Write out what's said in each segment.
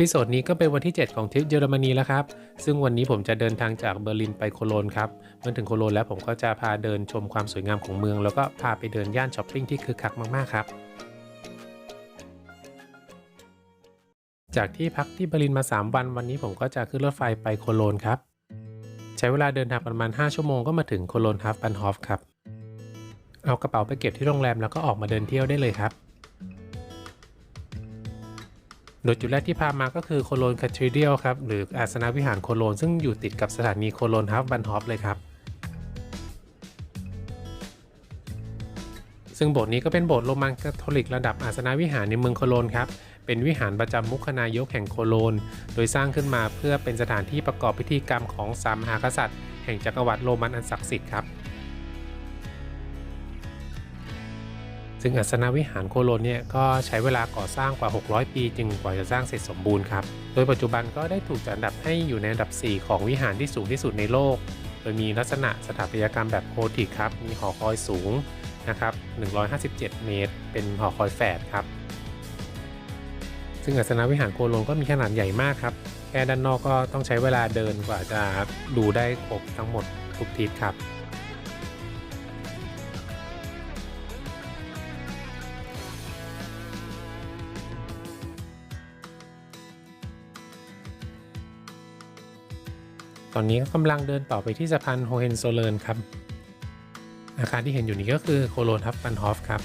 พิโซดนี้ก็เป็นวันที่ 7 ของทริปเยอรมนีแล้วครับ ซึ่งวันนี้ผมจะเดินทางจากเบอร์ลินไปโคโลนครับ เมื่อถึงโคโลนแล้วผมก็จะพาเดินชมความสวยงามของเมือง แล้วก็พาไปเดินย่านช้อปปิ้งที่คึกคักมากๆครับ จากที่พักที่เบอร์ลินมา 3 วัน วันนี้ผมก็จะขึ้นรถไฟไปโคโลนครับ ใช้เวลาเดินทางประมาณ 5 ชั่วโมงก็มาถึงโคโลนฮัฟบันฮอฟครับ เอากระเป๋าไปเก็บที่โรงแรมแล้วก็ออกมาเดินเที่ยวได้เลยครับ โดยจุดแรกที่พามาก็คือโคโลนคาทรีเดียลครับหรืออาสนะวิหารโคโลนซึ่งอยู่ติดกับสถานีโคโลนฮับบันฮอฟเลยครับ ซึ่งโบสถ์นี้ก็เป็นโบสถ์โรมันคาทอลิกระดับอาสนะวิหารในเมืองโคโลนครับ เป็นวิหารประจำมุขนายกแห่งโคโลน โดยสร้างขึ้นมาเพื่อเป็นสถานที่ประกอบพิธีกรรมของสามมหากษัตริย์ แห่งจักรวรรดิโรมันอันศักดิ์สิทธิ์ครับ ซึ่งอัสนวิหารโคโลนเนี่ยก็ใช้เวลาก่อสร้างกว่า 600 ปีจึงกว่าจะสร้างเสร็จสมบูรณ์ครับ โดยปัจจุบันก็ได้ถูกจัดอันดับให้อยู่ในอันดับ 4 ของวิหารที่สูงที่สุดในโลก โดยมีลักษณะสถาปัตยกรรมแบบโกธิกครับ มีหอคอยสูงนะครับ 157 เมตร เป็นหอคอยแฝดครับ ซึ่งอัสนวิหารโคโลนก็มีขนาดใหญ่มากครับ แค่ด้านนอกก็ต้องใช้เวลาเดินกว่าจะดูได้ครบทั้งหมดทุกทิศครับ อนนี้ก็กำลังเดินต่อไปที่สะพานโฮเฮนโซเลนครับ อาคารที่เห็นอยู่นี้ก็คือโคโลนทับปันฮอฟครับ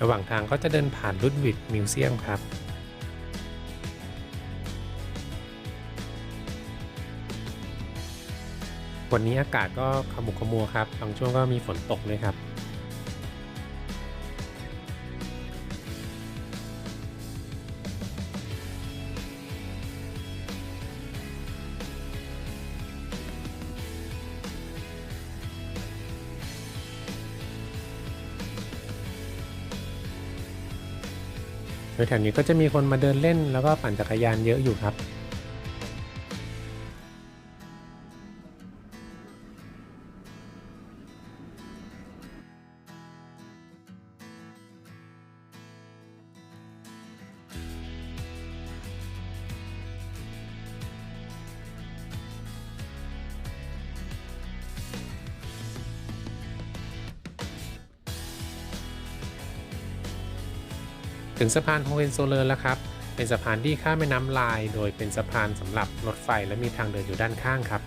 ระหว่างทางก็จะเดินผ่านลุดวิกมิวเซียมครับ วันนี้อากาศก็ขมุกขมัวครับ บางช่วงก็มีฝนตกเลยครับ โดยแถวนี้ก็จะมีคนมาเดินเล่นแล้วก็ปั่นจักรยานเยอะอยู่ครับ งสะพานโฮเฮนโซเลอร์แล้วครับ เป็นสะพานที่ข้ามแม่น้ำลาย โดยเป็นสะพานสำหรับรถไฟและมีทางเดินอยู่ด้านข้างครับ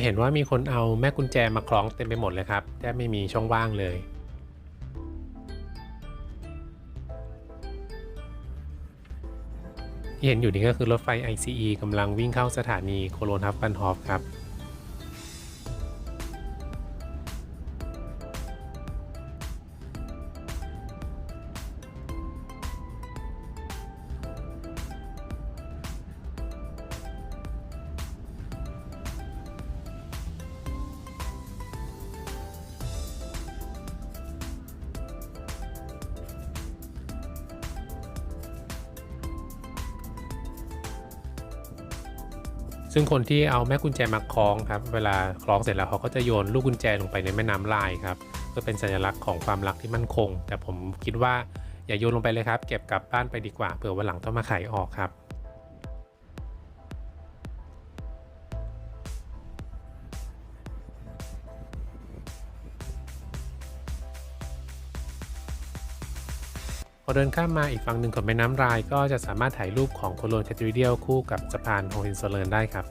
จะเห็นว่ามีคนเอาแม่กุญแจมาคล้องเต็มไปหมดเลยครับแทบไม่มีช่องว่างเลยที่เห็นอยู่นี่ก็คือรถไฟ ICE กำลังวิ่งเข้าสถานีโคโลนฮับบันฮอฟครับ ซึ่งคนที่เอาแม่กุญแจมาคล้องครับ เวลาคล้องเสร็จแล้วเขาก็จะโยนลูกกุญแจลงไปในแม่น้ำลายครับเพื่อเป็นสัญลักษณ์ของความรักที่มั่นคง แต่ผมคิดว่าอย่าโยนลงไปเลยครับ เก็บกลับบ้านไปดีกว่าเผื่อวันหลังต้องมาไขออกครับ พอเดินข้ามมาอีกฝั่งหนึ่งของแม่น้ำราย ก็จะสามารถถ่ายรูปของโคโลนแคทริเดียลคู่กับสะพานโฮเฮนโซเลนได้ครับ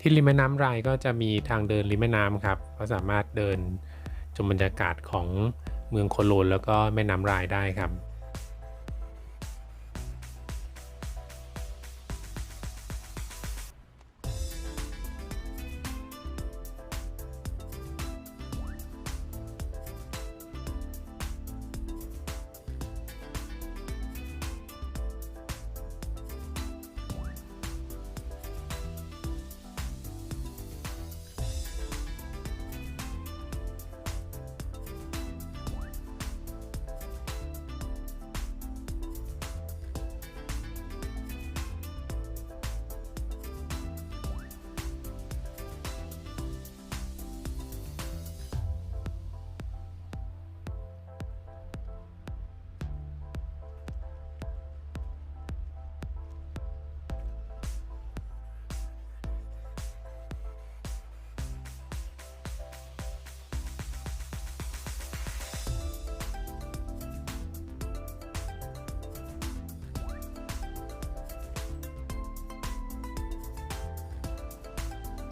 ที่ริมแม่น้ำรายก็จะมีทางเดินริมแม่น้ำครับก็สามารถเดินชมบรรยากาศของเมืองโคโลนแล้วก็แม่น้ำรายได้ครับ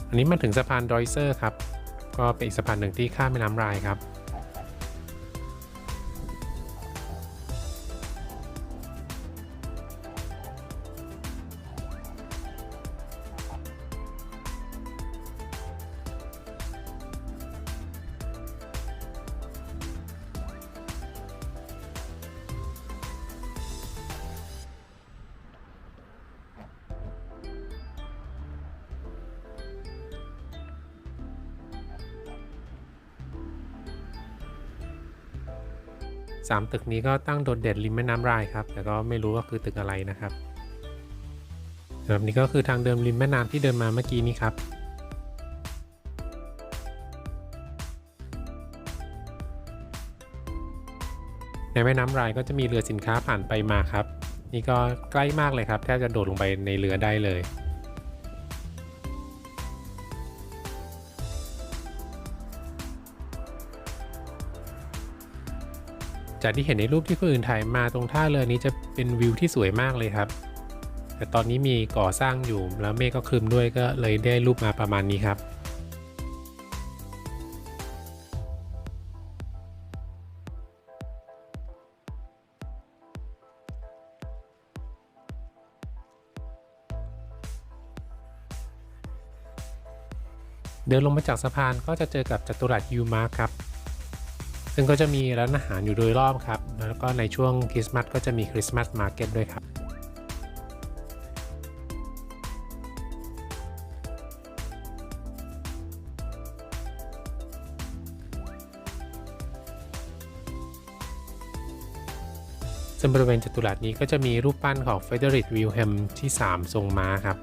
อันนี้มาถึงสะพานดอยเซอร์ครับ ก็เป็นอีกสะพานหนึ่งที่ข้ามแม่น้ำรายครับ สามตึกนี้ก็ตั้งโดดเด่นริมแม่น้ำรายครับ แต่ก็ไม่รู้ว่าคือตึกอะไรนะครับสำหรับนี้ก็คือทางเดิมริมแม่น้ำที่เดินมาเมื่อกี้นี้ครับในแม่น้ำรายก็จะมีเรือสินค้าผ่านไปมาครับ นี่ก็ใกล้มากเลยครับ แทบจะโดดลงไปในเรือได้เลย จากที่เห็นในรูปที่คนอื่นถ่ายมาตรงท่าเรือนี้จะเป็นวิวที่สวยมากเลยครับ แต่ตอนนี้มีก่อสร้างอยู่แล้วเมฆก็คลึมด้วยก็เลยได้รูปมาประมาณนี้ครับเดินลงมาจากสะพานก็จะเจอกับจัตุรัสยูมาร์คครับ ซึ่งก็จะมีร้านอาหารอยู่โดยรอบครับ แล้วก็ในช่วงคริสต์มาสก็จะมีคริสต์มาสมาร์เก็ตด้วยครับซึ่งบริเวณจัตุรัสนี้ก็จะมีรูปปั้นของเฟเดริกวิลเฮมที่ 3 ทรงม้าครับ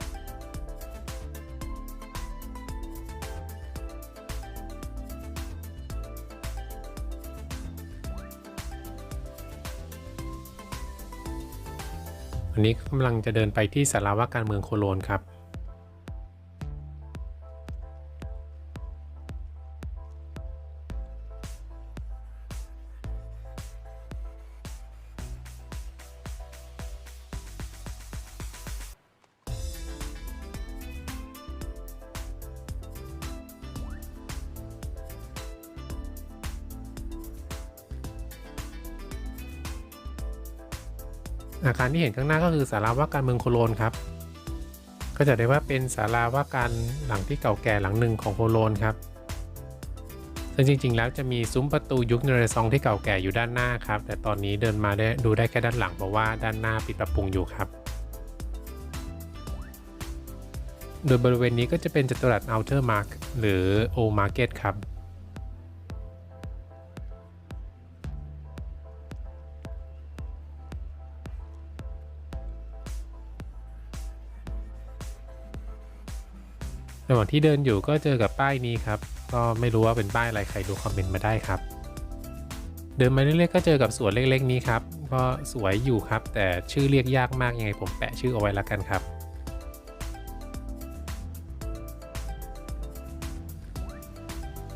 วันนี้กำลังจะเดินไปที่สาราว่าการเมืองโคโลนครับ อาคารที่เห็นข้างหน้าก็คือศาลาว่าการเมืองโคโลนครับ ก็จะได้ว่าเป็นศาลาว่าการหลังที่เก่าแก่หลังหนึ่งของโคโลนครับซึ่งจริง ๆ แล้วจะมีซุ้มประตูยุคเนเรซองที่เก่าแก่อยู่ด้านหน้าครับ แต่ตอนนี้เดินมาได้ดูได้แค่ด้านหลังเพราะว่าด้านหน้าปิดปรับปรุงอยู่ครับ โดยบริเวณนี้ก็จะเป็นจัตุรัส Outer Mark หรือ Old Market ครับ ระหว่างที่เดินอยู่ก็เจอกับป้ายนี้ครับ ก็ไม่รู้ว่าเป็นป้ายอะไรใครดูคอมเมนต์มาได้ครับ เดินมาเรื่อยๆก็เจอกับสวนเล็กๆนี้ครับ ก็สวยอยู่ครับ แต่ชื่อเรียกยากมากยังไงผมแปะชื่อเอาไว้แล้วกันครับ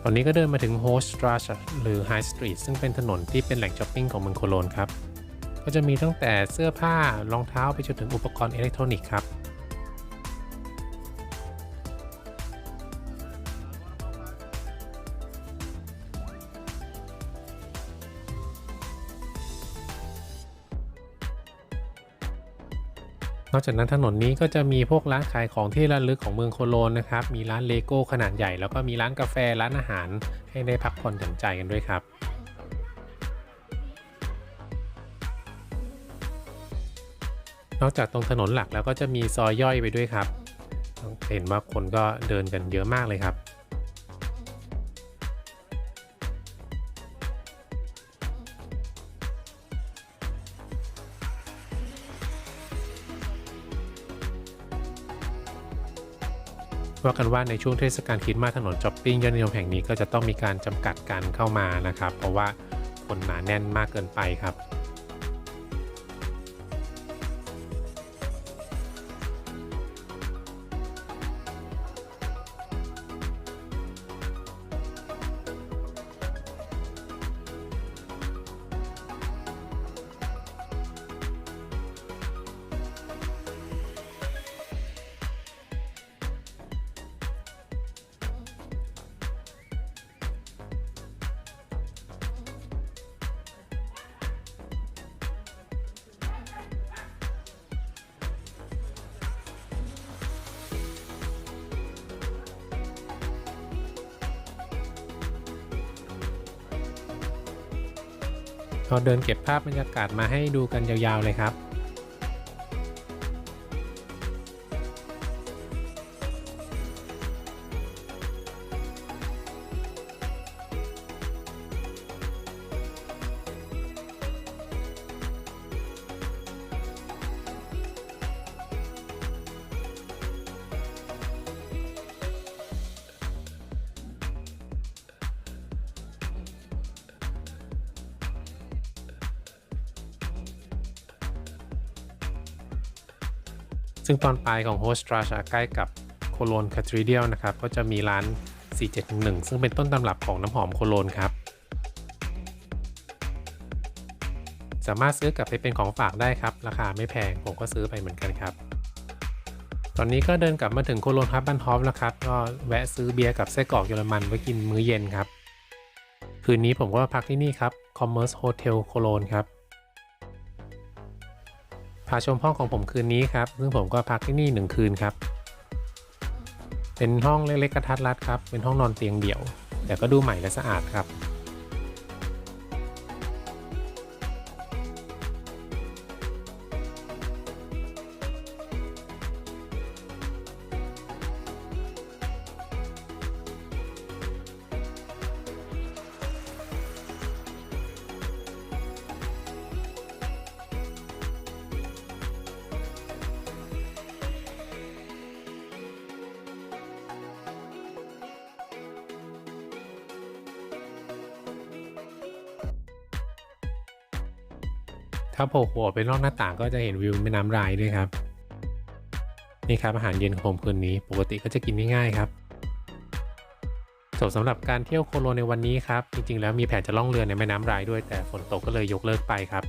ตอนนี้ก็เดินมาถึงโฮสตราชหรือไฮสตรีทซึ่งเป็นถนนที่เป็นแหล่งช้อปปิ้งของเมืองโคโลนครับ ก็จะมีตั้งแต่เสื้อผ้ารองเท้าไปจนถึงอุปกรณ์อิเล็กทรอนิกส์ครับ อกจากนั้นถนนนี้ก็จะมีพวกร้านขายของที่ระลึกของเมืองโคโลนนะครับ มีร้านเลโก้ขนาดใหญ่ แล้วก็มีร้านกาแฟร้านอาหาร ให้ได้พักผ่อนหย่อนใจกันด้วยครับนอกจากตรงถนนหลักแล้วก็จะมีซอยย่อยไปด้วยครับ เห็นว่าคนก็เดินกันเยอะมากเลยครับ ว่ากันว่าในช่วงเทศกาลคริสต์มาสถนนจ็อปปิ้งยอดนิยมแห่งนี้ก็จะต้องมีการจำกัดการเข้ามานะครับ เพราะว่าคนหนาแน่นมากเกินไปครับ เราเดินเก็บภาพบรรยากาศมาให้ดูกันยาวๆเลยครับ ซึ่งตอนปลายของโฮสตราชใกล้กับโคโลนคาทริเดียลนะครับ ก็จะมีร้าน 471ซึ่งเป็นต้นตำรับของน้ำหอมโคโลนครับ สามารถซื้อกลับไปเป็นของฝากได้ครับ ราคาไม่แพง ผมก็ซื้อไปเหมือนกันครับ ตอนนี้ก็เดินกลับมาถึงโคโลนฮับบันฮอฟแล้วครับ ก็แวะซื้อเบียร์กับไส้กรอกเยอรมันไว้กินมื้อเย็นครับ คืนนี้ผมก็พักที่นี่ครับ Commerce Hotel โคโลนครับ พาชมห้องของผมคืนนี้ครับ ซึ่งผมก็พักที่นี่หนึ่งคืนครับ เป็นห้องเล็กๆกระทัดรัดครับ เป็นห้องนอนเตียงเดี่ยว แต่ก็ดูใหม่และสะอาดครับ ถ้าโผล่หัวไปนอกหน้าต่างก็จะเห็นวิวแม่น้ำรายด้วยครับ นี่ครับอาหารเย็นของผมคืนนี้ ปกติก็จะกินง่ายๆครับจบสำหรับการเที่ยวโคโลในวันนี้ครับ จริงๆ แล้วมีแผนจะล่องเรือในแม่น้ำรายด้วยแต่ฝนตกก็เลยยกเลิกไปครับ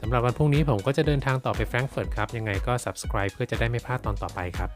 สำหรับวันพรุ่งนี้ผมก็จะเดินทางต่อไปแฟรงก์เฟิร์ตครับ ยังไงก็ subscribe เพื่อจะได้ไม่พลาดตอนต่อไปครับ